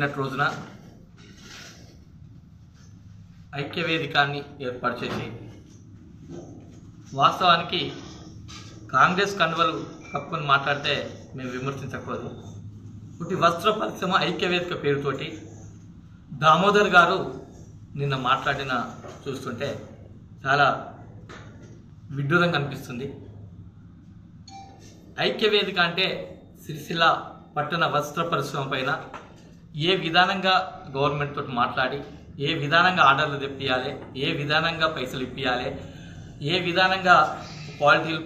నిన్నటి రోజున ఐక్యవేదికాన్ని ఏర్పాటు చేసి వాస్తవానికి కాంగ్రెస్ కండువలు కప్పుకొని మాట్లాడితే మేము విమర్శించకూడదు ఇటు వస్త్ర పరిశ్రమ ఐక్యవేదిక పేరుతోటి దామోదర్ గారు నిన్న మాట్లాడిన చూస్తుంటే చాలా విడ్డూరంగా అనిపిస్తుంది. ఐక్యవేదిక అంటే సిరిసిల్ల పట్టణ వస్త్ర పరిశ్రమ పైన ఏ విధానంగా గవర్నమెంట్ తోటి మాట్లాడి ఏ విధానంగా ఆర్డర్లు తెప్పియాలి ఏ విధానంగా పైసలు ఇప్పియాలి ఏ విధానంగా క్వాలిటీలు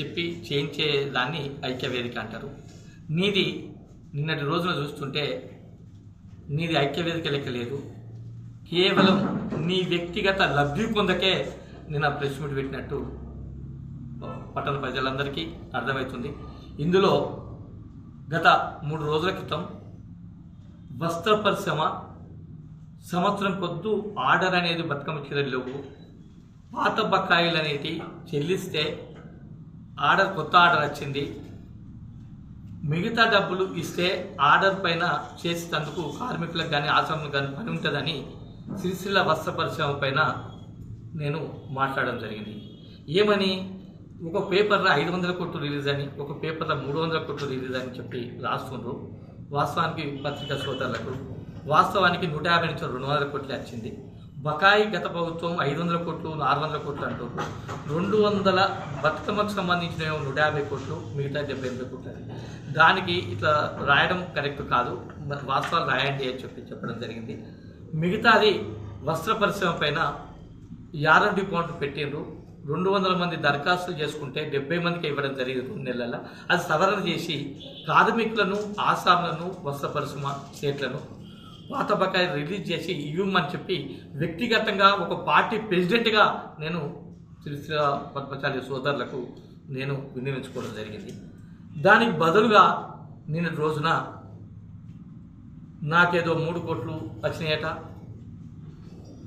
చెప్పి చేయించే దాన్ని ఐక్యవేదిక అంటారు. నీది నిన్నటి రోజున చూస్తుంటే నీది ఐక్యవేదిక లెక్క లేదు. కేవలం నీ వ్యక్తిగత లబ్ధి పొందకే నిన్న ప్రెస్ మీట్ పెట్టినట్టు పట్టణ ప్రజలందరికీ అర్థమవుతుంది. ఇందులో గత మూడు రోజుల క్రితం వస్త్ర పరిశ్రమ సంవత్సరం పొద్దు ఆర్డర్ అనేది బతుకమ్మ చీరలు లేవు. పాత బకాయిలు అనేటివి చెల్లిస్తే ఆర్డర్ కొత్త ఆర్డర్ వచ్చింది. మిగతా డబ్బులు ఇస్తే ఆర్డర్ పైన చేసేందుకు కార్మికులకు కానీ ఆశ్రమం కానీ పని ఉంటుందని సిరిసిల్ల వస్త్ర పరిశ్రమ పైన నేను మాట్లాడడం జరిగింది. ఏమని? ఒక పేపర్లో ఐదు వందల కోట్లు రిలీజ్ అని ఒక పేపర్లో మూడు వందల కోట్లు రిలీజ్ అని చెప్పి రాస్తుండ్రు. వాస్తవానికి పత్రికా శ్రోతలకు వాస్తవానికి నూట యాభై నుంచి రెండు వందల కోట్లు వచ్చింది. బకాయి గత ప్రభుత్వం ఐదు వందల కోట్లు ఆరు వందల కోట్లు అంటూ రెండు వందల బతుకమ్మకు సంబంధించిన నూట యాభై కోట్లు మిగతా డెబ్బై ఎనిమిది కోట్లు. అది దానికి ఇట్లా రాయడం కరెక్ట్ కాదు. మరి వాస్తవాలు రాయండి అని చెప్పి చెప్పడం జరిగింది. మిగతాది వస్త్ర పరిశ్రమ పైన యారో డిపాజిట్ పెట్టిండ్రు. రెండు వందల మంది దరఖాస్తులు చేసుకుంటే డెబ్బై మందికి ఇవ్వడం జరిగింది రెండు నెలల. అది సవరణ చేసి కార్మికులను ఆసాములను వస్త్ర పరిశ్రమ స్టేట్లను పాత బకాయి రిలీజ్ చేసి ఇవ్వమని చెప్పి వ్యక్తిగతంగా ఒక పార్టీ ప్రెసిడెంట్గా నేను సిరిసిల్ల పద్మచారి సోదరులకు నేను వినియోగించుకోవడం జరిగింది. దానికి బదులుగా నేను రోజున నాకేదో మూడు కోట్లు వచ్చినాయట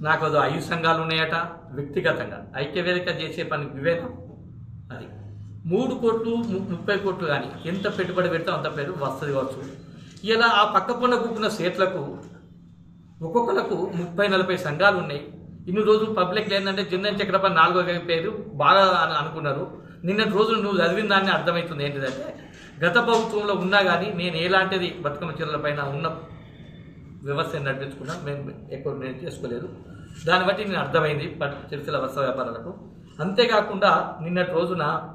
నాకు ఏదో ఐదు సంఘాలు ఉన్నాయట వ్యక్తిగతంగా ఐక్యవేదిక చేసే పని వివేకం. అది. మూడు కోట్లు ముప్పై కోట్లు కానీ ఎంత పెట్టుబడి పెడితే అంత పేరు వస్తుంది కావచ్చు. ఇలా ఆ పక్క పొన్న కూపిన సేట్లకు ఒక్కొక్కలకు ముప్పై నలభై సంఘాలు ఉన్నాయి. ఇన్ని రోజులు పబ్లిక్ ఏంటంటే జిందన్ చక్రపాణి నాలుగో పేరు బాగా అని అనుకున్నారు. నిన్నటి రోజులు నువ్వు చదివిన దాన్ని అర్థమవుతుంది ఏంటిదంటే గత ప్రభుత్వంలో ఉన్నా కానీ నేను ఎలాంటిది బతుకమ్మ చీరల పైన ఉన్న వ్యవస్థను నడిపించుకున్నా మేము ఎక్కువ నేను చేసుకోలేదు. దాన్ని బట్టి నేను అర్థమైంది పట్- చిరుసల వస్త్ర వ్యాపారాలకు. అంతేకాకుండా నిన్నటి రోజున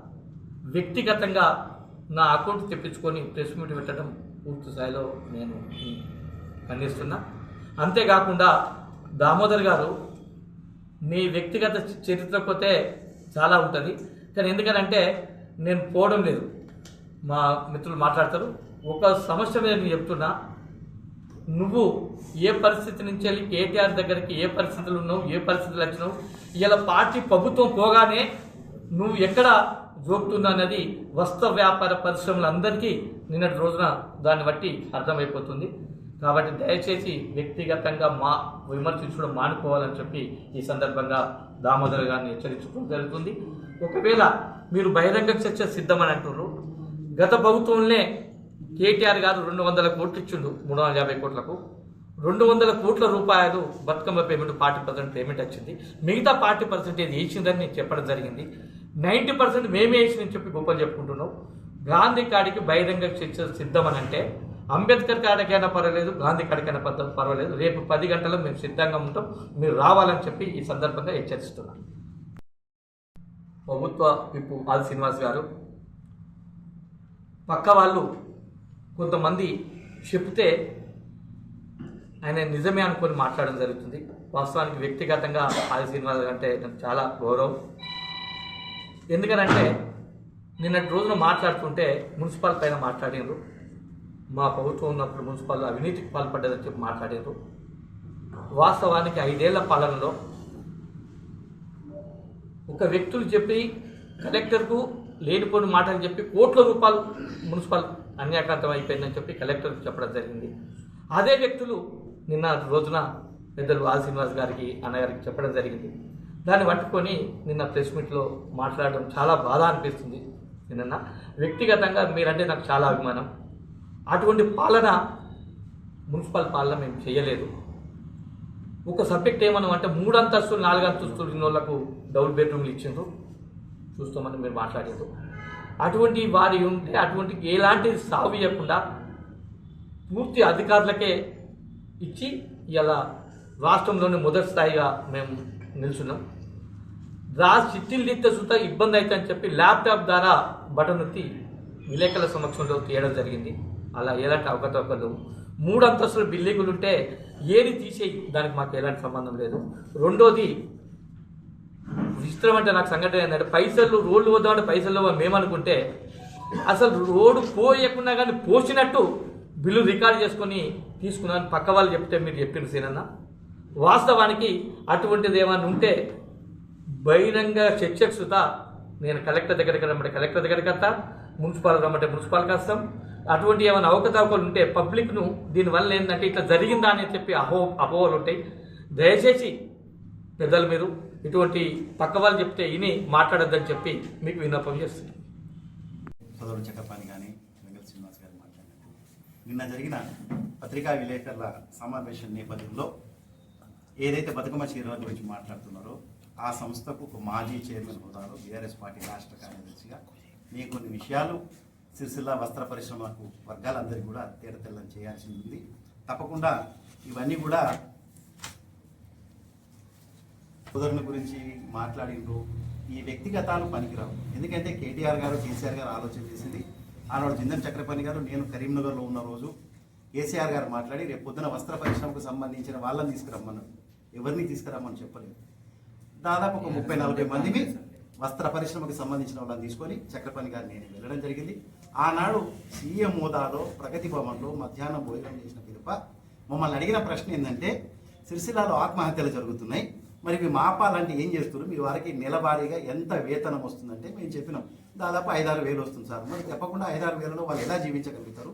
వ్యక్తిగతంగా నా అకౌంట్ తెప్పించుకొని ప్రెస్ మీట్ పెట్టడం పూర్తి స్థాయిలో నేను ఖండిస్తున్నా అంతేకాకుండా దామోదర్ గారు మీ వ్యక్తిగత చరిత్ర పోతే చాలా ఉంటుంది. కానీ ఎందుకనంటే నేను పోవడం లేదు. మా మిత్రులు మాట్లాడతారు. ఒక సమస్య మీద నేను చెప్తున్నా. నువ్వు ఏ పరిస్థితి నుంచి వెళ్ళి కేటీఆర్ దగ్గరికి ఏ పరిస్థితులు ఉన్నావు ఏ పరిస్థితులు వచ్చినావు ఇలా పార్టీ ప్రభుత్వం పోగానే నువ్వు ఎక్కడ జోకుతున్నా అనేది వస్త్ర వ్యాపార పరిశ్రమలందరికీ నిన్నటి రోజున దాన్ని బట్టి అర్థమైపోతుంది. కాబట్టి దయచేసి వ్యక్తిగతంగా మా విమర్శించడం మానుకోవాలని చెప్పి ఈ సందర్భంగా దామోదర్ గారిని హెచ్చరించడం జరుగుతుంది. ఒకవేళ మీరు బహిరంగ చర్చ సిద్ధమని అంటున్నారు గత ప్రభుత్వంలో కేటీఆర్ గారు రెండు వందల కోట్లు ఇచ్చిండు మూడు వందల యాభై కోట్లకు. రెండు వందల కోట్ల రూపాయలు Bathukamma payment party percent payment వచ్చింది. మిగతా పార్టీ పర్సెంటేజ్ వేసిందని నేను చెప్పడం జరిగింది. నైంటీ పర్సెంట్ మేమే వేసిందని చెప్పి గొప్పలు చెప్పుకుంటున్నాం. గాంధీ కాడికి బహిరంగ చర్చ సిద్ధమని అంటే అంబేద్కర్ కాడికైనా పర్వాలేదు గాంధీ కాడికైనా పర్వ- పర్వాలేదు. రేపు పది గంటల్లో మేము సిద్ధంగా ఉంటాం. మీరు రావాలని చెప్పి ఈ సందర్భంగా హెచ్చరిస్తున్నాను ప్రభుత్వ విప్పు ఆది శ్రీనివాస్ గారు పక్క వాళ్ళు కొంతమంది చెప్తే ఆయన నిజమే అనుకొని మాట్లాడడం జరుగుతుంది. వాస్తవానికి వ్యక్తిగతంగా ఆది శ్రీనివాస్ అంటే నాకు చాలా గౌరవం. ఎందుకనంటే నిన్నటి రోజున మాట్లాడుతుంటే మున్సిపల్ పైన మాట్లాడినారు. మా ప్రభుత్వం ఉన్నప్పుడు మున్సిపల్ అవినీతికి పాల్పడ్డదని చెప్పి మాట్లాడారు వాస్తవానికి ఐదేళ్ళ పాలనలో ఒక వ్యక్తులు చెప్పి కలెక్టర్కు లేనిపోని మాటలు చెప్పి కోట్ల రూపాయలు మున్సిపల్ అన్యాక్రాంతం అయిపోయిందని చెప్పి కలెక్టర్కి చెప్పడం జరిగింది. అదే వ్యక్తులు నిన్న రోజున పెద్దలు ఆల్ శ్రీనివాస్ గారికి అన్నగారికి చెప్పడం జరిగింది. దాన్ని పట్టుకొని నిన్న ప్రెస్ మీట్లో మాట్లాడడం చాలా బాధ అనిపిస్తుంది నిన్న వ్యక్తిగతంగా మీరంటే నాకు చాలా అభిమానం. అటువంటి పాలన మున్సిపల్ పాలన మేము చేయలేదు. ఒక సబ్జెక్ట్ ఏమన్నా అంటే మూడు అంతస్తులు నాలుగు అంతస్తులు ఉన్న వాళ్ళకు డబుల్ బెడ్రూమ్లు ఇచ్చిండ్రు. చూస్తామని మీరు మాట్లాడారు అటువంటి వారి ఉంటే అటువంటి ఎలాంటి సాగు ఇవ్వకుండా పూర్తి అధికారులకే ఇచ్చి ఇలా రాష్ట్రంలోనే మొదటి స్థాయిగా మేము నిల్చున్నాం. రా చిట్టీలు తీస్తే ఇబ్బంది అయితే అని చెప్పి ల్యాప్టాప్ ద్వారా బటన్ నొత్తి విలేకరుల సమక్షంలో తీయడం జరిగింది. అలా ఎలాంటి అవకతవకలు మూడు అంతస్తుల బిల్డింగులు ఉంటే ఏది తీసేయి దానికి మాకు ఎలాంటి సంబంధం లేదు. రెండోది విచిత్రం అంటే నాకు సంఘటన ఏంటంటే పైసలు రోడ్లు వద్దామంటే పైసలు మేమనుకుంటే అసలు రోడ్డు పోయకుండా కానీ పోసినట్టు బిల్లు రికార్డ్ చేసుకొని తీసుకున్నాను. పక్క వాళ్ళు చెప్తే మీరు చెప్పిండ్రు సీనన్న. వాస్తవానికి అటువంటిది ఏమైనా ఉంటే బహిరంగ చర్చక్షుత నేను కలెక్టర్ దగ్గరికి రమ్మంటే కలెక్టర్ దగ్గరికి వస్తా మున్సిపాల్ రమ్మంటే మున్సిపాల్కి వస్తాం. అటువంటి ఏమైనా అవకతవకలు ఉంటే పబ్లిక్ను దీనివల్ల ఏంటంటే ఇట్లా జరిగిందా అని చెప్పి అహో అపోహలు ఉంటాయి. దయచేసి పెద్దలు మీరు ఇటువంటి పక్క వాళ్ళు చెప్తే విని మాట్లాడొద్దని చెప్పి మీకు విన్నపం చేస్తున్నాను సోదరుడు చక్రపాణి కానీ వెంకట శ్రీనివాస్ గారు మాట్లాడినట్టు. నిన్న జరిగిన పత్రికా విలేకరుల సమావేశం నేపథ్యంలో ఏదైతే బతుకమ్మ చీరల గురించి మాట్లాడుతున్నారో ఆ సంస్థకు ఒక మాజీ చైర్మన్ హోదాలో బీఆర్ఎస్ పార్టీ రాష్ట్ర కార్యదర్శిగా నేను కొన్ని విషయాలు సిరిసిల్ల వస్త్ర పరిశ్రమకు వర్గాలందరికీ కూడా తీరతెల్లం చేయాల్సి ఉంది. తప్పకుండా ఇవన్నీ కూడా కుదరుని గురించి మాట్లాడిండ్రు. ఈ వ్యక్తిగతాలు పనికిరావు. ఎందుకంటే కేటీఆర్ గారు కేసీఆర్ గారు ఆలోచన చేసింది. ఆనాడు జిందన్ చక్రపాణి గారు నేను కరీంనగర్లో ఉన్న రోజు కేసీఆర్ గారు మాట్లాడి రేపు పొద్దున వస్త్ర పరిశ్రమకు సంబంధించిన వాళ్ళని తీసుకురమ్మన్నారు ఎవరిని తీసుకురమ్మని చెప్పలేదు. దాదాపు ఒక ముప్పై నలభై మందిని వస్త్ర పరిశ్రమకు సంబంధించిన వాళ్ళని తీసుకొని చక్రపాణి గారు నేను వెళ్ళడం జరిగింది. ఆనాడు సీఎం హోదాలో ప్రగతి భవన్లో మధ్యాహ్నం భోజనం చేసిన పిలుప మమ్మల్ని అడిగిన ప్రశ్న ఏంటంటే సిరిసిల్లాలో ఆత్మహత్యలు జరుగుతున్నాయి. మరి ఇవి మాపాలంటే ఏం చేస్తున్నారు? మీ వారికి నెలవారీగా ఎంత వేతనం వస్తుందంటే మేము చెప్పినాం. దాదాపు ఐదారు వేలు వస్తుంది సార్. మరి తప్పకుండా ఐదారు వేలలో వాళ్ళు ఎలా జీవించగలుగుతారు?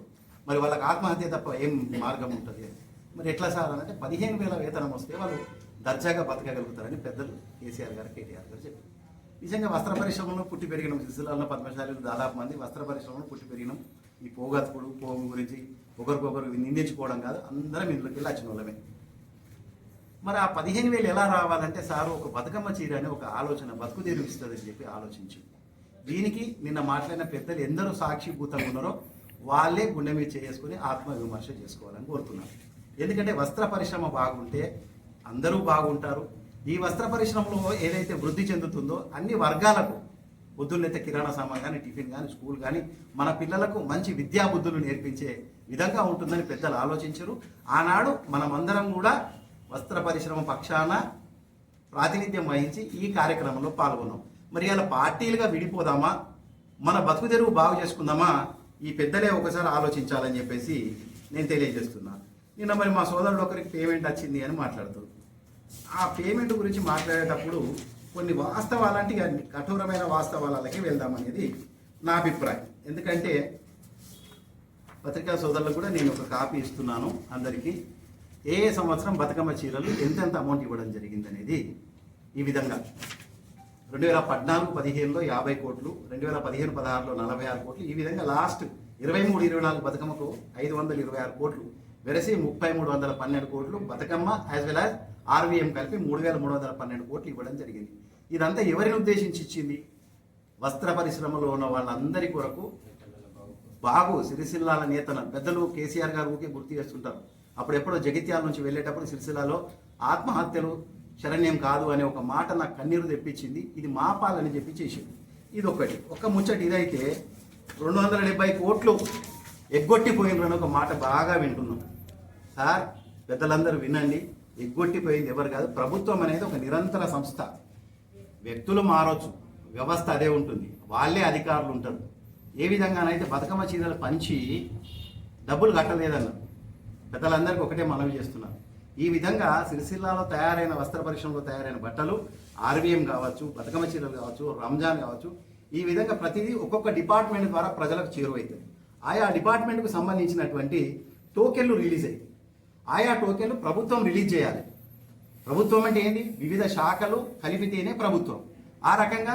మరి వాళ్ళకి ఆత్మహత్య తప్ప ఏం మార్గం ఉంటుంది? మరి ఎట్లా సార్ అని అంటే పదిహేను వేల వేతనం వస్తే వాళ్ళు దర్జాగా బతకగలుగుతారని పెద్దలు కేసీఆర్ గారు కేటీఆర్ గారు చెప్పారు. నిజంగా వస్త్ర పరిశ్రమలో పుట్టి పెరిగినాం. సిరిసిల్లాలో పద్మశాలీలు దాదాపు మంది వస్త్ర పరిశ్రమలో పుట్టి పెరిగినాం. ఈ పోగతుకుడు పోగు గురించి ఒకరికొకరు నిందించుకోవడం కాదు అందరం ఇంట్లోకి వెళ్ళి వచ్చిన వాళ్ళమే. మరి ఆ పదిహేను వేలు ఎలా రావాలంటే సారు ఒక బతుకమ్మ చీర అనే ఒక ఆలోచన బతుకు తెరువు చెప్పి ఆలోచించింది. దీనికి నిన్న మాట్లాడిన పెద్దలు ఎందరో సాక్షిభూతంగా ఉన్నారో వాళ్ళే గుండె మీద చేసుకుని ఆత్మవిమర్శ చేసుకోవాలని కోరుతున్నాను. ఎందుకంటే వస్త్ర పరిశ్రమ బాగుంటే అందరూ బాగుంటారు. ఈ వస్త్ర పరిశ్రమలో ఏదైతే వృద్ధి చెందుతుందో అన్ని వర్గాలకు బుద్ధులైతే కిరాణా సామాన్ కానీ టిఫిన్ కానీ స్కూల్ కానీ మన పిల్లలకు మంచి విద్యా బుద్ధులు నేర్పించే విధంగా ఉంటుందని పెద్దలు ఆలోచించరు. ఆనాడు మనమందరం కూడా వస్త్ర పరిశ్రమ పక్షాన ప్రాతినిధ్యం వహించి ఈ కార్యక్రమంలో పాల్గొన్నాం. మరి అలా పార్టీలుగా విడిపోదామా? మన బతుకు తెరువు బాగు చేసుకుందామా? ఈ పెద్దలే ఒకసారి ఆలోచించాలని చెప్పేసి నేను తెలియజేస్తున్నా. నిన్న మరి మా సోదరుడు ఒకరికి పేమెంట్ వచ్చింది అని మాట్లాడుతూ ఆ పేమెంట్ గురించి మాట్లాడేటప్పుడు కొన్ని వాస్తవాలంటే కఠోరమైన వాస్తవాలకి వెళ్దామనేది నా అభిప్రాయం. ఎందుకంటే పత్రికా సోదరులకు కూడా నేను ఒక కాపీ ఇస్తున్నాను అందరికీ. ఏ ఏ సంవత్సరం బతుకమ్మ చీరలు ఎంతెంత అమౌంట్ ఇవ్వడం జరిగింది అనేది ఈ విధంగా. రెండు వేల పద్నాలుగు పదిహేనులో యాభై కోట్లు రెండు వేల పదిహేను పదహారులో నలభై ఆరు కోట్లు ఈ విధంగా లాస్ట్ ఇరవై మూడు ఇరవై నాలుగు బతుకమ్మకు ఐదు వందల ఇరవై ఆరు కోట్లు వెరసి ముప్పై మూడు వందల పన్నెండు కోట్లు Bathukamma as well as RVM కలిపి మూడు వేల మూడు వందల పన్నెండు కోట్లు ఇవ్వడం జరిగింది. ఇదంతా ఎవరిని ఉద్దేశించి ఇచ్చింది? వస్త్ర పరిశ్రమలో ఉన్న వాళ్ళందరి కొరకు బాగు సిరిసిల్లాల నేతన పెద్దలు కేసీఆర్ గారు ఊకే గుర్తు చేస్తుంటారు. అప్పుడు ఎప్పుడో జగిత్యాల నుంచి వెళ్ళేటప్పుడు సిరిసిల్లాలో ఆత్మహత్యలు శరణ్యం కాదు అనే ఒక మాట నాకు కన్నీరు తెప్పించింది. ఇది మాపాలని చెప్పి చేసింది. ఇది ఒకటి ఒక ముచ్చటి ఇదైతే రెండు వందల డెబ్బై కోట్లు ఎగ్గొట్టిపోయినరు అని ఒక మాట బాగా వింటున్నాం. సార్ పెద్దలందరూ వినండి. ఎగ్గొట్టిపోయింది ఎవరు కాదు ప్రభుత్వం అనేది ఒక నిరంతర సంస్థ. వ్యక్తులు మారవచ్చు వ్యవస్థ అదే ఉంటుంది. వాళ్ళే అధికారులు ఉంటారు. ఏ విధంగానైతే బతుకమ్మ చీరలు పంచి డబ్బులు కట్టలేదన్నారు. పెద్దలందరికీ ఒకటే మనవి చేస్తున్నారు ఈ విధంగా సిరిసిల్లాలో తయారైన వస్త్ర పరిశ్రమలో తయారైన బట్టలు ఆర్వీఎం కావచ్చు బతుకమ్మ చీరలు కావచ్చు రంజాన్ కావచ్చు ఈ విధంగా ప్రతిదీ ఒక్కొక్క డిపార్ట్మెంట్ ద్వారా ప్రజలకు చేరువైతుంది ఆయా డిపార్ట్మెంట్కు సంబంధించినటువంటి టోకెన్లు రిలీజ్ అయ్యాయి. ఆయా టోకెన్లు ప్రభుత్వం రిలీజ్ చేయాలి. ప్రభుత్వం అంటే ఏంటి వివిధ శాఖలు కలిపితేనే ప్రభుత్వం. ఆ రకంగా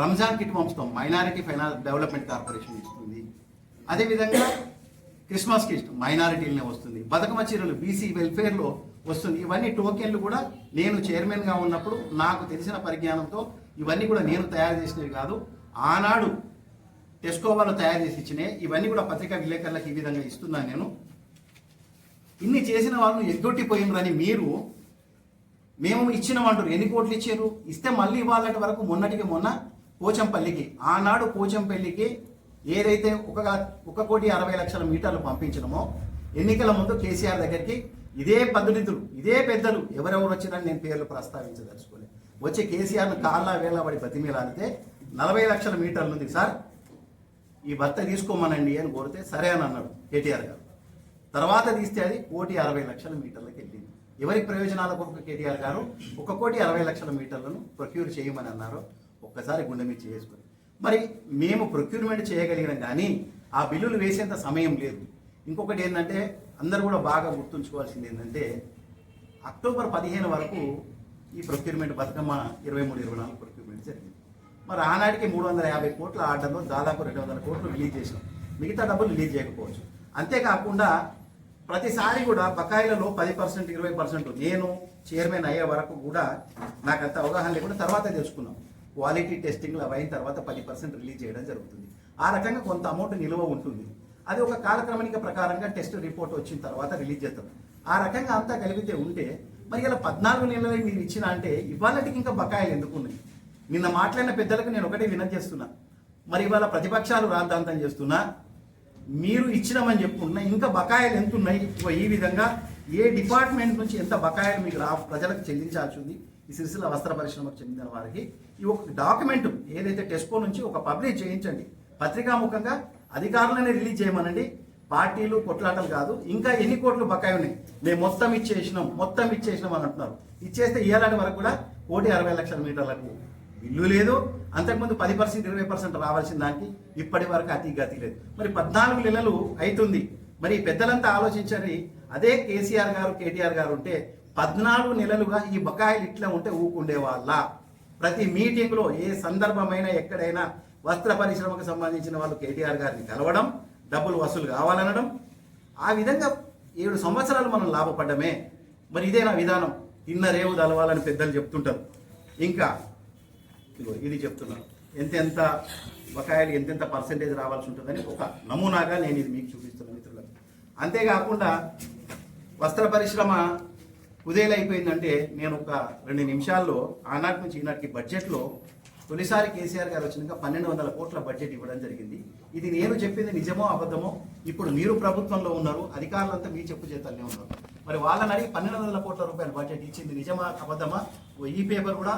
రంజాన్ కిట్ పంపుతాం. మైనారిటీ ఫైనాన్స్ డెవలప్మెంట్ కార్పొరేషన్ ఇస్తుంది. అదేవిధంగా క్రిస్మస్కి మైనారిటీలనే వస్తుంది. బతుకమ్మ చీరలు బీసీ వెల్ఫేర్లో వస్తుంది. ఇవన్నీ టోకెన్లు కూడా నేను చైర్మన్గా ఉన్నప్పుడు నాకు తెలిసిన పరిజ్ఞానంతో ఇవన్నీ కూడా నేను తయారు చేసినవి కాదు. ఆనాడు టెస్కో వాళ్ళు తయారు చేసి ఇచ్చినాయి ఇవన్నీ కూడా పత్రికా విలేకరులకు ఈ విధంగా ఇస్తున్నాను నేను. ఇన్ని చేసిన వాళ్ళు ఎగ్గొట్టిపోయినరని మీరు మేము ఇచ్చినమంటారు ఎన్ని కోట్లు ఇచ్చారు? ఇస్తే మళ్ళీ ఇవ్వాలంటే వరకు మొన్నటికి మొన్న పోచంపల్లికి. ఆనాడు పోచంపల్లికి ఏదైతే ఒక ఒక కోటి అరవై లక్షల మీటర్లు పంపించడమో ఎన్నికల ముందు కేసీఆర్ దగ్గరికి ఇదే పద్ధతులు ఇదే పెద్దలు ఎవరెవరు వచ్చిరని నేను పేర్లు ప్రస్తావించదలుచుకోలేదు. వచ్చి కేసీఆర్ను కాళ్ళ వేళ్ళబడి బతిమీలాడితే నలభై లక్షల మీటర్లు ఉంది సార్ ఈ భర్త తీసుకోమనండి అని కోరితే సరే అని అన్నాడు కేటీఆర్ గారు. తర్వాత తీస్తే అది కోటి అరవై లక్షల మీటర్లకు వెళ్ళింది. ఎవరి ప్రయోజనాల కొరకు కేటీఆర్ గారు ఒక కోటి అరవై లక్షల మీటర్లను ప్రొక్యూర్ చేయమని అన్నారు ఒక్కసారి గుండె మీద చేసుకుని మరి మేము ప్రొక్యూర్మెంట్ చేయగలిగినాం కానీ ఆ బిల్లులు వేసేంత సమయం లేదు. ఇంకొకటి ఏంటంటే అందరూ కూడా బాగా గుర్తుంచుకోవాల్సింది ఏంటంటే అక్టోబర్ పదిహేను వరకు ఈ ప్రొక్యూర్మెంట్ బతుకమ్మ ఇరవై మూడు ఇరవై నాలుగు ప్రొక్యూర్మెంట్ జరిగింది. మరి ఆనాటికి మూడు వందల యాభై కోట్ల ఆర్డర్లో దాదాపు రెండు వందల కోట్లు రిలీజ్ చేసాం మిగతా డబ్బులు రిలీజ్ చేయకపోవచ్చు. అంతేకాకుండా ప్రతిసారి కూడా బకాయిలలో పది పర్సెంట్ ఇరవై పర్సెంట్ నేను చైర్మన్ అయ్యే వరకు కూడా నాకు అంత అవగాహన లేకుండా తర్వాత తెలుసుకున్నాం. క్వాలిటీ టెస్టింగ్లు అవి అయిన తర్వాత పది పర్సెంట్ రిలీజ్ చేయడం జరుగుతుంది. ఆ రకంగా కొంత అమౌంట్ నిల్వ ఉంటుంది. అది ఒక కాలక్రమణిక ప్రకారంగా టెస్ట్ రిపోర్ట్ వచ్చిన తర్వాత రిలీజ్ చేస్తాం ఆ రకంగా అంతా కలిగితే ఉంటే మరి ఇలా పద్నాలుగు నెలలు మీరు ఇచ్చిన అంటే ఇవాళకి ఇంకా బకాయిలు ఎందుకు ఉన్నాయి? నిన్న మాట్లాడిన పెద్దలకు నేను ఒకటే వినతి చేస్తున్నా. మరి ఇవాళ ప్రతిపక్షాలు రాద్ధాంతం చేస్తున్నా. మీరు ఇచ్చినామని చెప్పుకున్నా ఇంకా బకాయిలు ఎంత ఉన్నాయి ఈ విధంగా ఏ డిపార్ట్మెంట్ నుంచి ఎంత బకాయిలు మీకు రా ప్రజలకు చెల్లించాల్సి ఉంది? ఈ సిరిసిల్ల వస్త్ర పరిశ్రమకు చెందిన వారికి ఈ ఒక డాక్యుమెంట్ ఏదైతే టెస్కో నుంచి ఒక పబ్లిష్ చేయించండి. పత్రికాముఖంగా అధికారులనే రిలీజ్ చేయమనండి. పార్టీలు కొట్లాటలు కాదు ఇంకా ఎన్ని కోట్లు బకాయి ఉన్నాయి? మేము మొత్తం ఇచ్చేసినాం మొత్తం ఇచ్చేసినాం అని అంటున్నారు. ఇచ్చేస్తే ఇయ్యాలంటి వరకు కూడా కోటి అరవై లక్షల మీటర్లకు ఇల్లు లేదు. అంతకుముందు పది పర్సెంట్ ఇరవై పర్సెంట్ రావాల్సిన దానికి ఇప్పటి వరకు అతి గతి లేదు. మరి పద్నాలుగు నెలలు అవుతుంది మరి పెద్దలంతా ఆలోచించండి. అదే కేసీఆర్ గారు కేటీఆర్ గారు ఉంటే పద్నాలుగు నెలలుగా ఈ బకాయిలు ఇట్లా ఉంటే ఊకుండేవాళ్ళ. ప్రతి మీటింగ్లో ఏ సందర్భమైనా ఎక్కడైనా వస్త్ర పరిశ్రమకు సంబంధించిన వాళ్ళు కేటీఆర్ గారిని కలవడం డబ్బులు వసూలు కావాలనడం. ఆ విధంగా ఏడు సంవత్సరాలు మనం లాభపడ్డమే. మరి ఇదే నా విధానం. తిన్న రేవు తలవాలని పెద్దలు చెప్తుంటారు. ఇంకా ఇది చెప్తున్నాను. ఎంతెంత బకాయిలు ఎంతెంత పర్సెంటేజ్ రావాల్సి ఉంటుందని ఒక నమూనాగా నేను ఇది మీకు చూపిస్తున్నాను మిత్రులకు. అంతేకాకుండా వస్త్ర పరిశ్రమ కుదేలైపోయిందంటే నేను ఒక రెండు నిమిషాల్లో ఆనాటి నుంచి ఈనాటికి బడ్జెట్లో తొలిసారి కేసీఆర్ గారు వచ్చినాక పన్నెండు వందల కోట్ల బడ్జెట్ ఇవ్వడం జరిగింది. ఇది నేను చెప్పింది నిజమో అబద్ధమో ఇప్పుడు మీరు ప్రభుత్వంలో ఉన్నారు అధికారులంతా మీ చెప్పు చేతల్నే ఉన్నారు. మరి వాళ్ళని అడిగి పన్నెండు వందల కోట్ల రూపాయల బడ్జెట్ ఇచ్చింది నిజమా అబద్ధమా? ఓ ఈ పేపర్ కూడా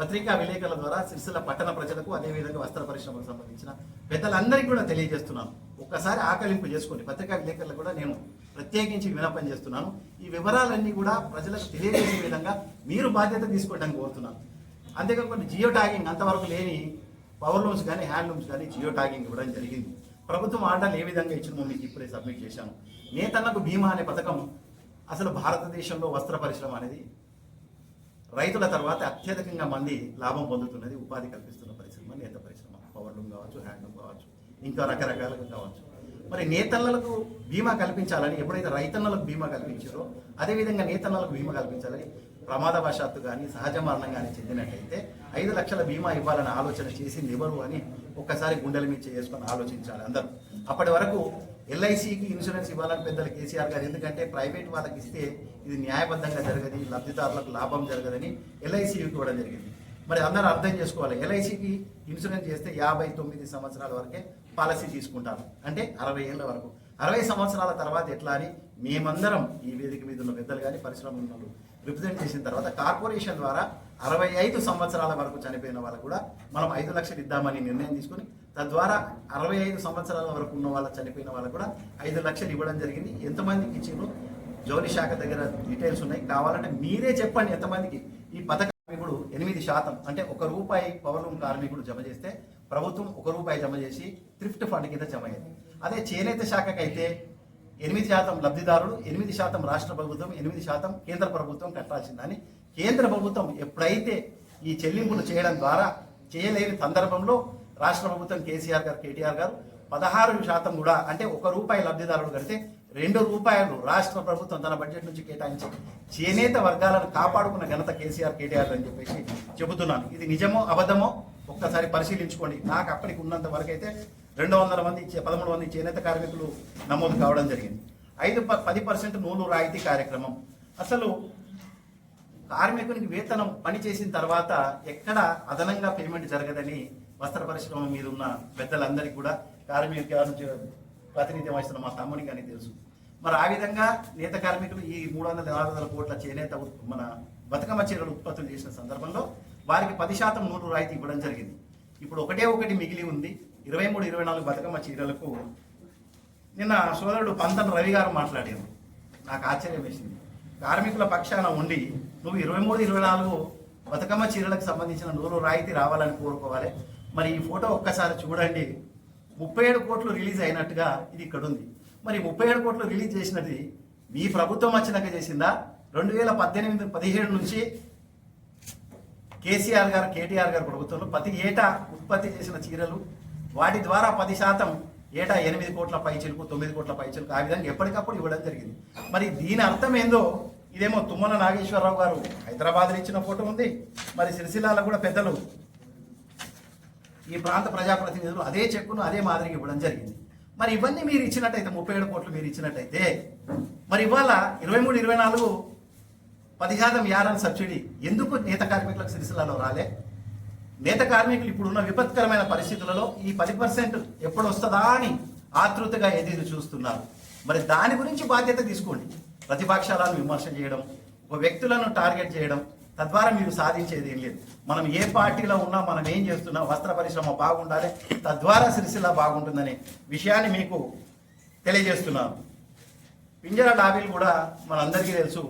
పత్రికా విలేకరుల ద్వారా సిరిసిల్ల పట్టణ ప్రజలకు అదేవిధంగా వస్త్ర పరిశ్రమకు సంబంధించిన పెద్దలందరికీ కూడా తెలియజేస్తున్నాను. ఒక్కసారి ఆకలింపు చేసుకోండి. పత్రికా విలేకరులు కూడా నేను ప్రత్యేకించి వినపం చేస్తున్నాను. ఈ వివరాలన్నీ కూడా ప్రజలకు తెలియజేసే విధంగా మీరు బాధ్యత తీసుకోవడానికి కోరుతున్నాను. అంతేకాకుండా జియో ట్యాగింగ్ అంతవరకు లేని పవర్ లూమ్స్ కానీ హ్యాండ్ లూమ్స్ కానీ జియో ట్యాగింగ్ ఇవ్వడం జరిగింది. ప్రభుత్వం ఆర్డర్లు ఏ విధంగా ఇచ్చిందో మీకు ఇప్పుడే సబ్మిట్ చేశాను. నేతన్నకు బీమా అనే పథకం అసలు భారతదేశంలో వస్త్ర పరిశ్రమ అనేది రైతుల తర్వాత అత్యధికంగా మంది లాభం పొందుతున్నది ఉపాధి కల్పిస్తున్న పరిశ్రమ నేత పరిశ్రమ పవర్ లూమ్ కావచ్చు హ్యాండ్ లూమ్ కావచ్చు ఇంకా రకరకాలుగా కావచ్చు. మరి నేతన్నలకు బీమా కల్పించాలని ఎప్పుడైతే రైతన్నలకు బీమా కల్పించారో అదేవిధంగా నేతన్నలకు బీమా కల్పించాలని ప్రమాదవశాత్తు కానీ సహజ మరణం కానీ చెందినట్లయితే ఐదు లక్షల బీమా ఇవ్వాలని ఆలోచన చేసింది ఎవరు అని ఒక్కసారి గుండెల మీద చేసుకొని ఆలోచించాలి అందరూ. అప్పటి వరకు ఎల్ఐసికి ఇన్సూరెన్స్ ఇవ్వాలని పెద్దలు కేసీఆర్ గారు ఎందుకంటే ప్రైవేట్ వాళ్ళకి ఇస్తే ఇది న్యాయబద్ధంగా జరగదు లబ్ధిదారులకు లాభం జరగదని ఎల్ఐసికి ఇవ్వడం జరిగింది. మరి అందరూ అర్థం చేసుకోవాలి ఎల్ఐసికి ఇన్సూరెన్స్ చేస్తే యాభై తొమ్మిది సంవత్సరాల వరకే పాలసీ తీసుకుంటారు అంటే అరవై ఏళ్ళ వరకు. అరవై సంవత్సరాల తర్వాత ఎట్లా అని మేమందరం ఈ వేదిక మీద ఉన్న పెద్దలు కానీ పరిశ్రమలు ఉన్న రిప్రజెంట్ చేసిన తర్వాత కార్పొరేషన్ ద్వారా అరవై ఐదు సంవత్సరాల వరకు చనిపోయిన వాళ్ళకు కూడా మనం ఐదు లక్షలు ఇద్దామని నిర్ణయం తీసుకుని తద్వారా అరవై ఐదు సంవత్సరాల వరకు ఉన్న వాళ్ళ చనిపోయిన వాళ్ళకు కూడా ఐదు లక్షలు ఇవ్వడం జరిగింది. ఎంతమందికి ఇచ్చిండ్రు? జౌలి శాఖ దగ్గర డీటెయిల్స్ ఉన్నాయి. కావాలంటే మీరే చెప్పండి ఎంతమందికి. ఈ పథకం కార్మికుడు ఎనిమిది శాతం అంటే ఒక రూపాయి పవర్ కార్మికుడు జమ చేస్తే ప్రభుత్వం ఒక రూపాయి జమ చేసి థ్రిఫ్ట్ ఫండ్ కింద జమ అయ్యింది అదే చేనేత శాఖకైతే ఎనిమిది శాతం లబ్ధిదారులు ఎనిమిది శాతం రాష్ట్ర ప్రభుత్వం ఎనిమిది శాతం కేంద్ర ప్రభుత్వం కట్టాల్సిందని కేంద్ర ప్రభుత్వం ఎప్పుడైతే ఈ చెల్లింపులు చేయడం ద్వారా చేయలేని సందర్భంలో రాష్ట్ర ప్రభుత్వం కేసీఆర్ గారు కేటీఆర్ గారు పదహారు శాతం కూడా అంటే ఒక రూపాయి లబ్ధిదారుడు కడితే రెండు రూపాయలు రాష్ట్ర ప్రభుత్వం తన బడ్జెట్ నుంచి కేటాయించి చేనేత వర్గాలను కాపాడుకున్న ఘనత కేసీఆర్ కేటీఆర్ అని చెప్పేసి చెబుతున్నాను. ఇది నిజమో అబద్ధమో ఒక్కసారి పరిశీలించుకోండి. నాకు అప్పటికి ఉన్నంత వరకు అయితే రెండు వందల మంది పదమూడు మంది చేనేత కార్మికులు నమోదు కావడం జరిగింది. ఐదు ప- పది పర్సెంట్ నూలు రాయితీ కార్యక్రమం. అసలు కార్మికునికి వేతనం పని చేసిన తర్వాత ఎక్కడ అదనంగా పేమెంట్ జరగదని వస్త్ర పరిశ్రమ మీద ఉన్న పెద్దలందరికీ కూడా కార్మిక ప్రాతినిధ్యం వహిస్తున్న మా తమ్మునికి అని తెలుసు. మరి ఆ విధంగా నేత కార్మికులు ఈ మూడు వందల నాలుగు వందల కోట్ల చేనేత మన బతుకమ్మ చీరలు ఉత్పత్తులు చేసిన సందర్భంలో వారికి పది శాతం నూరు రాయితీ ఇవ్వడం జరిగింది. ఇప్పుడు ఒకటే ఒకటి మిగిలి ఉంది. ఇరవై మూడు ఇరవై నాలుగు బతుకమ్మ చీరలకు నిన్న సోదరుడు పంతన్ రవి గారు మాట్లాడారు. నాకు ఆశ్చర్యం వేసింది. కార్మికుల పక్షాన ఉండి నువ్వు ఇరవై మూడు ఇరవై నాలుగు బతుకమ్మ చీరలకు సంబంధించిన నూరు రాయితీ రావాలని కోరుకోవాలి. మరి ఈ ఫోటో ఒక్కసారి చూడండి. ముప్పై ఏడు కోట్లు రిలీజ్ అయినట్టుగా ఇది ఇక్కడ ఉంది. మరి ముప్పై ఏడు కోట్లు రిలీజ్ చేసినది మీ ప్రభుత్వం వచ్చినాక చేసిందా? రెండు వేల పద్దెనిమిది పదిహేడు నుంచి కేసీఆర్ గారు కేటీఆర్ గారు ప్రభుత్వంలో ప్రతి ఏటా ఉత్పత్తి చేసిన చీరలు వాటి ద్వారా పది శాతం ఏటా ఎనిమిది కోట్ల పైచలకు తొమ్మిది కోట్ల పైచలకు ఆ విధంగా ఎప్పటికప్పుడు ఇవ్వడం జరిగింది. మరి దీని అర్థం ఏందో? ఇదేమో తుమ్మల నాగేశ్వరరావు గారు హైదరాబాద్లో ఇచ్చిన ఫోటో ఉంది. మరి సిరిసిల్లాలో కూడా పెద్దలు ఈ ప్రాంత ప్రజాప్రతినిధులు అదే చెక్కును అదే మాదిరిగా ఇవ్వడం జరిగింది. మరి ఇవన్నీ మీరు ఇచ్చినట్టయితే ముప్పై ఏడు కోట్లు మీరు ఇచ్చినట్టయితే మరి ఇవాళ ఇరవై మూడు ఇరవై నాలుగు పది శాతం యారన్ సబ్సిడీ ఎందుకు నేత కార్మికులకు సిరిసిల్లలో రాలే? నేత కార్మికులు ఇప్పుడున్న విపత్కరమైన పరిస్థితులలో ఈ పది పర్సెంట్ ఎప్పుడు వస్తుందా అని ఆతృతగా ఎదురు చూస్తున్నారు. మరి దాని గురించి బాధ్యత తీసుకోండి. ప్రతిపక్షాలను విమర్శ చేయడం ఒక వ్యక్తులను టార్గెట్ చేయడం తద్వారా మీరు సాధించేది ఏం లేదు. మనం ఏ పార్టీలో ఉన్నా మనం ఏం చేస్తున్నా వస్త్ర పరిశ్రమ బాగుండాలి తద్వారా సిరిసిల్ల బాగుంటుందనే విషయాన్ని మీకు తెలియజేస్తున్నాను. పింజర డాబీలు కూడా మనందరికీ తెలుసు.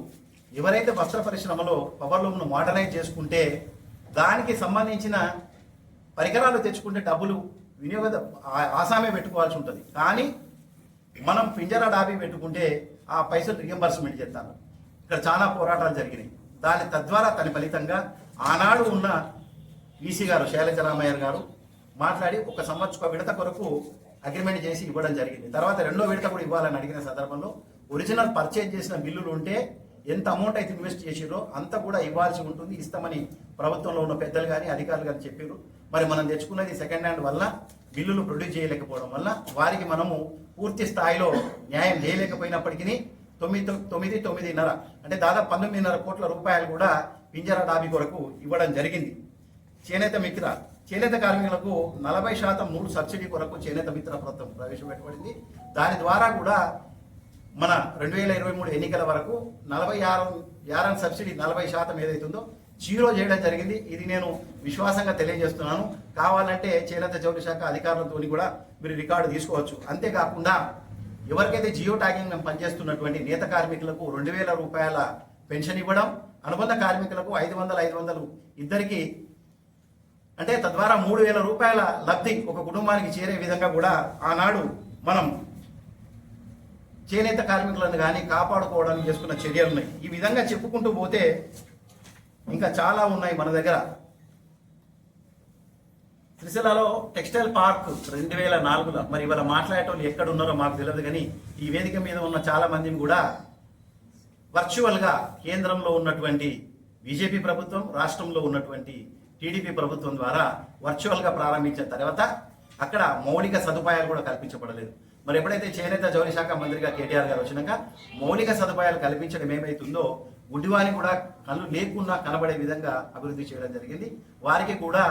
ఎవరైతే వస్త్ర పరిశ్రమలో పవర్ లూమ్ను మోడర్నైజ్ చేసుకుంటే దానికి సంబంధించిన పరికరాలు తెచ్చుకుంటే డబ్బులు వినియోగ ఆ- ఆసామే పెట్టుకోవాల్సి ఉంటుంది. కానీ మనం పింజరా డాబీ పెట్టుకుంటే ఆ పైసలు రియంబర్స్మెంట్ చేస్తాను ఇక్కడ చాలా పోరాటాలు జరిగినాయి. దాని తద్వారా దాని ఫలితంగా ఆనాడు ఉన్న ఈసీ గారు శైలజరామయ్య గారు మాట్లాడి ఒక సంవత్సర విడత కొరకు అగ్రిమెంట్ చేసి ఇవ్వడం జరిగింది. తర్వాత రెండో విడత కూడా ఇవ్వాలని అడిగిన సందర్భంలో ఒరిజినల్ పర్చేజ్ చేసిన బిల్లులు ఉంటే ఎంత అమౌంట్ అయితే ఇన్వెస్ట్ చేసిరో అంత కూడా ఇవ్వాల్సి ఉంటుంది ఇస్తామని ప్రభుత్వంలో ఉన్న పెద్దలు కానీ అధికారులు కానీ చెప్పారు మరి మనం తెచ్చుకున్నది సెకండ్ హ్యాండ్ వల్ల బిల్లులు ప్రొడ్యూస్ చేయలేకపోవడం వల్ల వారికి మనము పూర్తి స్థాయిలో న్యాయం చేయలేకపోయినప్పటికీ తొమ్మిది తొ- తొమ్మిది తొమ్మిదిన్నర అంటే దాదాపు పంతొమ్మిదిన్నర కోట్ల రూపాయలు కూడా పింజరా డాబీ కొరకు ఇవ్వడం జరిగింది. చేనేత మిత్ర చేనేత కార్మికులకు నలభై శాతం మూడు సబ్సిడీ కొరకు చేనేత మిత్ర ప్రభుత్వం ప్రవేశపెట్టబడింది. దాని ద్వారా కూడా మన రెండు వేల ఇరవై మూడు ఎన్నికల వరకు నలభై ఆరు యారన్ సబ్సిడీ నలభై శాతం ఏదైతుందో జీరో చేయడం జరిగింది. ఇది నేను విశ్వాసంగా తెలియజేస్తున్నాను. కావాలంటే చేనేత జౌళి శాఖ అధికారులతో కూడా మీరు రికార్డు తీసుకోవచ్చు. అంతేకాకుండా ఎవరికైతే జియో ట్యాగింగ్ మేము పనిచేస్తున్నటువంటి నేత కార్మికులకు రెండు వేల రూపాయల పెన్షన్ ఇవ్వడం అనుబంధ కార్మికులకు ఐదు వందల ఐదు వందలు ఇద్దరికి అంటే తద్వారా మూడు వేల రూపాయల లబ్ధి ఒక కుటుంబానికి చేరే విధంగా కూడా ఆనాడు మనం చేనేత కార్మికులను కానీ కాపాడుకోవడానికి చేసుకున్న చర్యలు ఉన్నాయి. ఈ విధంగా చెప్పుకుంటూ పోతే ఇంకా చాలా ఉన్నాయి మన దగ్గర. త్రిశిలలో టెక్స్టైల్ పార్క్ రెండు వేల నాలుగులో మరి ఇవాళ మాట్లాడేటోళ్ళు ఎక్కడ ఉన్నారో మాకు తెలియదు కానీ ఈ వేదిక మీద ఉన్న చాలా మందిని కూడా వర్చువల్గా కేంద్రంలో ఉన్నటువంటి బీజేపీ ప్రభుత్వం రాష్ట్రంలో ఉన్నటువంటి టీడీపీ ప్రభుత్వం ద్వారా వర్చువల్గా ప్రారంభించిన తర్వాత అక్కడ మౌలిక సదుపాయాలు కూడా కల్పించబడలేదు. మరి ఎప్పుడైతే చేనేత జౌలి శాఖ మంత్రిగా కేటీఆర్ గారు వచ్చినాక మౌలిక సదుపాయాలు కల్పించడం ఏమైతుందో గుడ్డివాని కూడా కళ్ళు లేకుండా కనబడే విధంగా అభివృద్ధి చేయడం జరిగింది. వారికి కూడా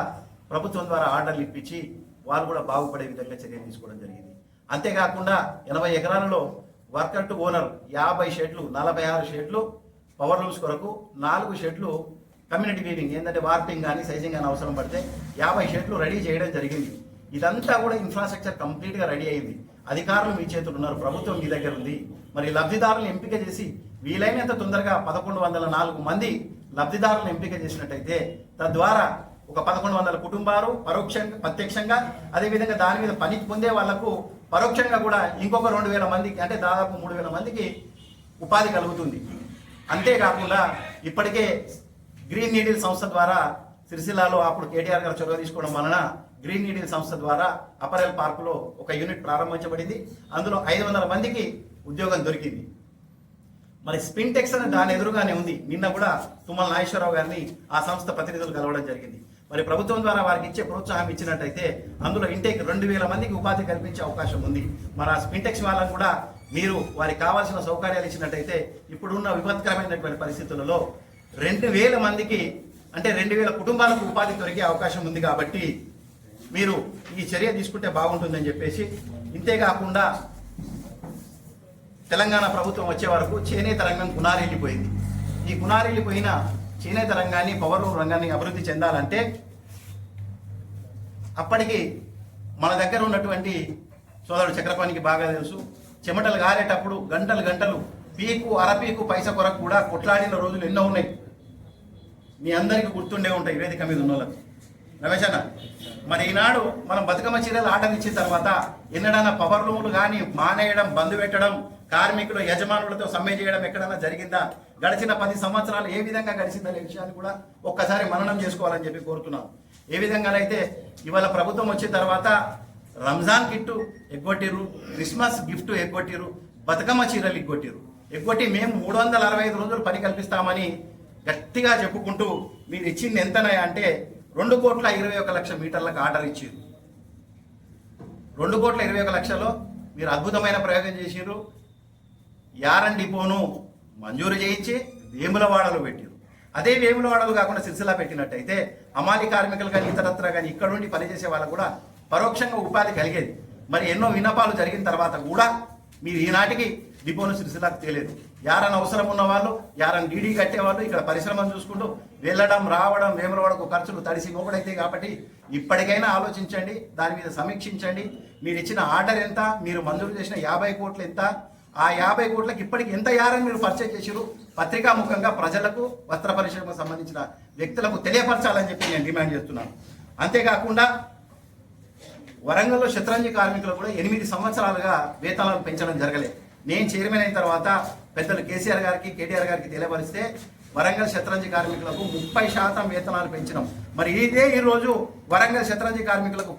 ప్రభుత్వం ద్వారా ఆర్డర్లు ఇప్పించి వారు కూడా బాగుపడే విధంగా చర్యలు తీసుకోవడం జరిగింది. అంతేకాకుండా ఎనభై ఎకరాలలో వర్కర్ టు ఓనర్ యాభై షెడ్లు నలభై ఆరు షెడ్లు పవర్ లూమ్స్ కొరకు నాలుగు షెడ్లు కమ్యూనిటీ వీవింగ్ ఏంటంటే వార్పింగ్ కానీ సైజింగ్ కానీ అవసరం పడితే యాభై షెడ్లు రెడీ చేయడం జరిగింది. ఇదంతా కూడా ఇన్ఫ్రాస్ట్రక్చర్ కంప్లీట్గా రెడీ అయింది. అధికారులు మీ చేతులు ఉన్నారు. ప్రభుత్వం మీ దగ్గర ఉంది. మరి లబ్ధిదారులను ఎంపిక చేసి వీలైనంత తొందరగా పదకొండు వందల నాలుగు మంది లబ్ధిదారులను ఎంపిక చేసినట్టయితే తద్వారా ఒక పదకొండు వందల కుటుంబాలు పరోక్షంగా ప్రత్యక్షంగా అదేవిధంగా దాని మీద పని పొందే వాళ్ళకు పరోక్షంగా కూడా ఇంకొక రెండు వేల మందికి అంటే దాదాపు మూడు వేల మందికి ఉపాధి కలుగుతుంది. అంతేకాకుండా ఇప్పటికే గ్రీన్ నీడిల్ సంస్థ ద్వారా సిరిసిల్లాలో అప్పుడు కేటీఆర్ గారు చొరవ తీసుకోవడం వలన గ్రీన్ నీడిల్ సంస్థ ద్వారా అపరెల్ పార్కులో ఒక యూనిట్ ప్రారంభించబడింది. అందులో ఐదు వందల మందికి ఉద్యోగం దొరికింది. మరి స్పిన్టెక్స్ అని దాని ఎదురుగానే ఉంది. నిన్న కూడా తుమ్మల నాగేశ్వరరావు గారిని ఆ సంస్థ ప్రతినిధులు కలవడం జరిగింది. మరి ప్రభుత్వం ద్వారా వారికి ఇచ్చే ప్రోత్సాహం ఇచ్చినట్టయితే అందులో ఇంటేక్ రెండు వేల మందికి ఉపాధి కల్పించే అవకాశం ఉంది. మరి ఆ స్పిన్టెక్స్ వాళ్ళకు కూడా మీరు వారికి కావాల్సిన సౌకర్యాలు ఇచ్చినట్టయితే ఇప్పుడున్న విపత్కరమైనటువంటి పరిస్థితులలో రెండు వేల మందికి అంటే రెండు వేల కుటుంబాలకు ఉపాధి దొరికే అవకాశం ఉంది కాబట్టి మీరు ఈ చర్య తీసుకుంటే బాగుంటుందని చెప్పేసి ఇంతేకాకుండా తెలంగాణ ప్రభుత్వం వచ్చే వరకు చేనేత రంగం కునారెళ్ళిపోయింది ఈ కునారెళ్ళిపోయిన చేనేత రంగాన్ని పవర్ లూమ్ రంగాన్ని అభివృద్ధి చెందాలంటే అప్పటికి మన దగ్గర ఉన్నటువంటి సోదరుడు చక్రపాణికి బాగా తెలుసు. చెమటలు గారేటప్పుడు గంటలు గంటలు పీకు అరపీకు పైస కొరకు కూడా కొట్లాడిన రోజులు ఎన్నో ఉన్నాయి. మీ అందరికీ గుర్తుండే ఉంటాయి వేదిక మీద ఉన్న వాళ్ళకి రమేష్ అన్న. మరి ఈనాడు మనం బతుకమ్మ చీరలు ఆటనిచ్చిన తర్వాత ఎన్నడన్నా పవర్ రూములు కానీ మానేయడం బంద్ పెట్టడం కార్మికులు యజమానులతో సమ్మె చేయడం ఎక్కడన్నా జరిగిందా? గడిచిన పది సంవత్సరాలు ఏ విధంగా గడిచిందనే విషయాన్ని కూడా ఒక్కసారి మననం చేసుకోవాలని చెప్పి కోరుతున్నాం. ఏ విధంగానైతే ఇవాళ ప్రభుత్వం వచ్చిన తర్వాత రంజాన్ కిట్టు ఎగ్గొట్టిరు క్రిస్మస్ గిఫ్ట్ ఎగ్గొట్టిరు బతుకమ్మ చీరలు ఎగ్గొట్టిరు ఎగ్గొట్టి మేము మూడు వందల అరవై ఐదు రోజులు పని కల్పిస్తామని గట్టిగా చెప్పుకుంటూ మీరు ఇచ్చింది ఎంతనే అంటే రెండు కోట్ల ఇరవై ఒక లక్ష మీటర్లకు ఆర్డర్ ఇచ్చారు. రెండు కోట్ల ఇరవై ఒక లక్షలో మీరు అద్భుతమైన ప్రయోగం చేసిర్రు. యారన్ డిపోను మంజూరు చేయించి వేములవాడలో పెట్టారు అదే వేములవాడలు కాకుండా సిరిసిల్ల పెట్టినట్టయితే అమాలి కార్మికులు కానీ ఇతరత్ర కానీ ఇక్కడ నుండి పనిచేసే వాళ్ళకు కూడా పరోక్షంగా ఉపాధి కలిగేది. మరి ఎన్నో విన్నపాలు జరిగిన తర్వాత కూడా మీరు ఈనాటికి డిపోను సిరిసిల్లకు తేలేదు. యారన్ అవసరం ఉన్న వాళ్ళు యారన్ డీడీ కట్టేవాళ్ళు ఇక్కడ పరిశ్రమను చూసుకుంటూ వెళ్ళడం రావడం వేములవాడకు ఖర్చులు తడిసి మొగుడైతే కాబట్టి ఇప్పటికైనా ఆలోచించండి దాని మీద సమీక్షించండి. మీరు ఇచ్చిన ఆర్డర్ ఎంత మీరు మంజూరు చేసిన యాభై కోట్లు ఎంత ఆ యాభై కోట్లకి ఇప్పటికి ఎంత యారని మీరు పరిచయం చేసిరు పత్రికాముఖంగా ప్రజలకు వస్త్ర పరిశ్రమకు సంబంధించిన వ్యక్తులకు తెలియపరచాలని చెప్పి నేను డిమాండ్ చేస్తున్నాను. అంతేకాకుండా వరంగల్లో శతరంజి కార్మికులు కూడా ఎనిమిది సంవత్సరాలుగా వేతనాలు పెంచడం జరగలేదు. నేను చైర్మన్ అయిన తర్వాత పెద్దలు కేసీఆర్ గారికి కేటీఆర్ గారికి తెలియపరిస్తే వరంగల్ శతరంజి కార్మికులకు ముప్పై శాతం వేతనాలు పెంచినాం. మరి ఇదే ఈ రోజు వరంగల్ శతరంజి కార్మికులకు